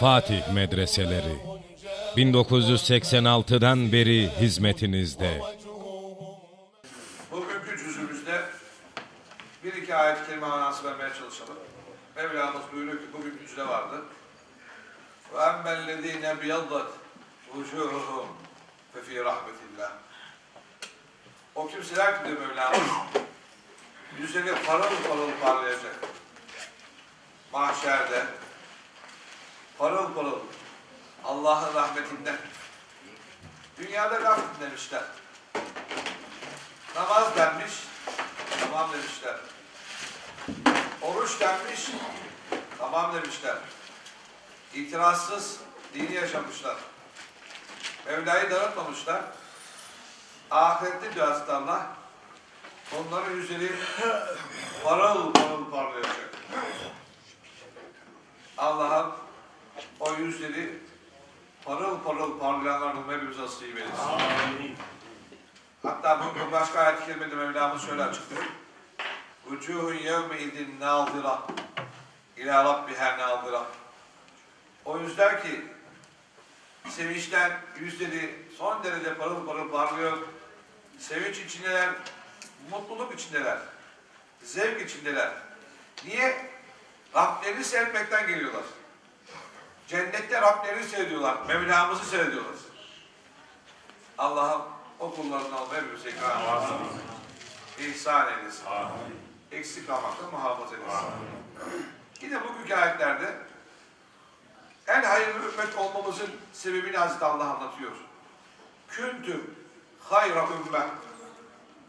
Fatih Medreseleri 1986'dan beri hizmetinizde. Bugünkü cüzümüzde bir iki ayet-i kerime vermeye çalışalım. Mevlamız buyuruyor ki bugün cüzde vardı. Ve emmellezine biyaddat vucuhuhum fe fi rahmetillah. O kimseler ki de Mevlamız yüzleri parıl parıl parlayacak. Mahşerde, parıl parıl Allah'ın rahmetinden. Dünyada gaflet demişler. Namaz denmiş, tamam demişler. Oruç denmiş, tamam demişler. İtirazsız dini yaşamışlar. Mevla'yı diyor Hazreti Allah, onların yüzleri parıl parıl parlayacak. Allah'ım o yüzleri parıl parıl parlayanlardan hepimize nasip eylesin. Hatta bu başka ayet-i kerimede Mevlamız şöyle açıklıyor. Vücuhun yevme idin nazira ila rabbiha nazira. O yüzler ki sevinçten yüzleri son derece parıl parıl parlıyor. Sevinç içindeler, mutluluk içindeler, zevk içindeler. Niye? Rablerini sevmekten geliyorlar. Cennette Rablerini seyrediyorlar, Mevlamızı seyrediyorlar. Allah'ım o kullarından hepimize ikram eylesin. İhsan eylesin. Eksik kalmaktan muhafaza eylesin. Yine bugünkü ayetlerde en hayırlı ümmet olmamızın sebebini Hazreti Allah anlatıyor. Küntüm hayra ümmet.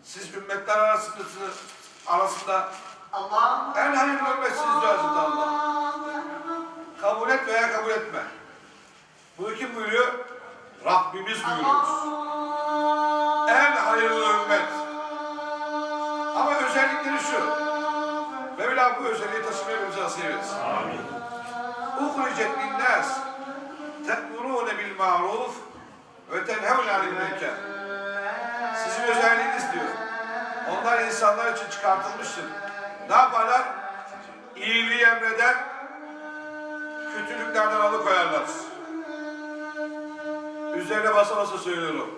Siz ümmetler arasında, arasında en hayırlı ümmetsiniz diyor Hazreti Allah. Etme. Bu kim buyuruyor? Rabbimiz buyuruyoruz. En hayırlı ümmet. Ama özellikleri şu. Mevla bu özelliği taşımaya bize nasip etsin. Uhricet linnâs te'murûne bil ma'ruf ve tenhevne anil münker. Sizin özelliğiniz diyor. Onlar insanlar için çıkartılmıştır. Ne yaparlar? İyiliği emreder, kötülüklerden alıkoyarlar. Üzerine basa basa söylüyorum.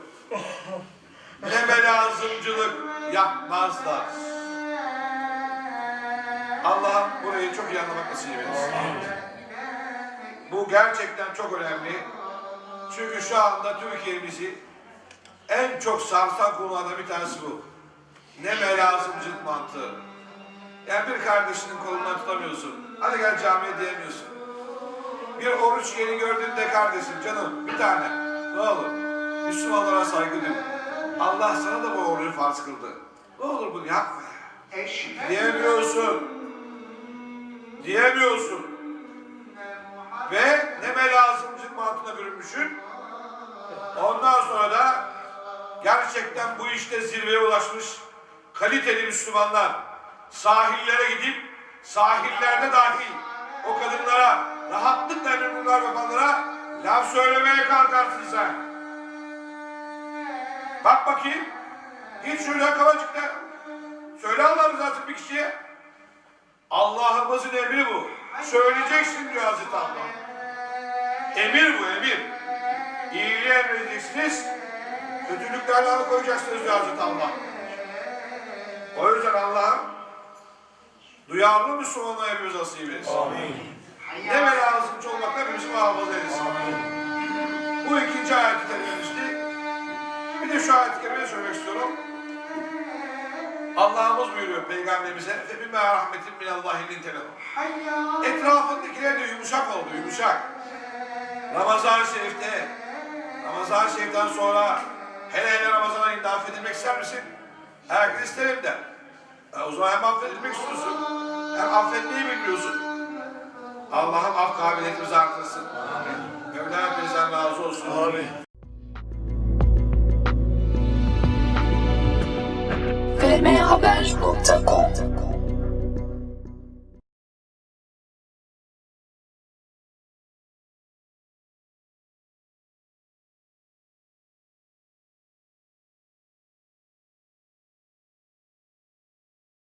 Ne belazımcılık yapmazlar. Allah'ım burayı çok iyi anlamak nasip etsin. Bu gerçekten çok önemli. Çünkü şu anda Türkiye'mizi en çok sarsan konulardan bir tanesi bu. Ne melazımcılık mantığı. Yani bir kardeşinin kolundan tutamıyorsun. Hadi gel camiye diyemiyorsun. Bir oruç yeri gördüğünde kardeşim canım bir tane ne olur Müslümanlara saygı duy. Allah sana da bu orucu farz kıldı. Ne olur bunu yapma. Diyemiyorsun. Diyemiyorsun. Ve ne lazımcılık mantığına bürünmüşsün. Ondan sonra da gerçekten bu işte zirveye ulaşmış kaliteli Müslümanlar sahillere gidip sahillerde dahil o kadınlara rahatlıkla emrimler yapanlara laf söylemeye kalkarsın sen. Bak bakayım. Git şuraya kavacıkta. Söyle Allah rızası bir kişiye. Allah'ımızın emri bu. Söyleyeceksin diyor Hazreti Allah. Emir bu emir. İyiliği emredeceksiniz. Kötülüklerden alıkoyacaksınız diyor Hazreti Allah. O yüzden Allah'ım duyarlı Müslüman olmayı hepimiz nasip etsin. Ne ve lazımcı olmakla hepimizi muhafaza etsin. Bu ikinci ayet-i kerimemişti. Bir de şu ayet-i kerimeyi söylemek istiyorum. Allah'ımız buyuruyor peygamberimize فَبِمَا رَحْمَةٍ مِنَ اللّٰهِ لِنْتَلَهُ Etrafındakiler de yumuşak oldu, yumuşak. Ramazan-ı Şerif'te, Ramazan-ı Şerif'ten sonra hele hele Ramazan ayında affedilmek ister misin? Herkes isterim der. E, o zaman hem affedilmek istiyorsun, hem affetmeyi bilmiyorsun. Allah'ım af kabiliyetimizi artırsın. Mevla hepinizden razı olsun. Amin. fmhaber.com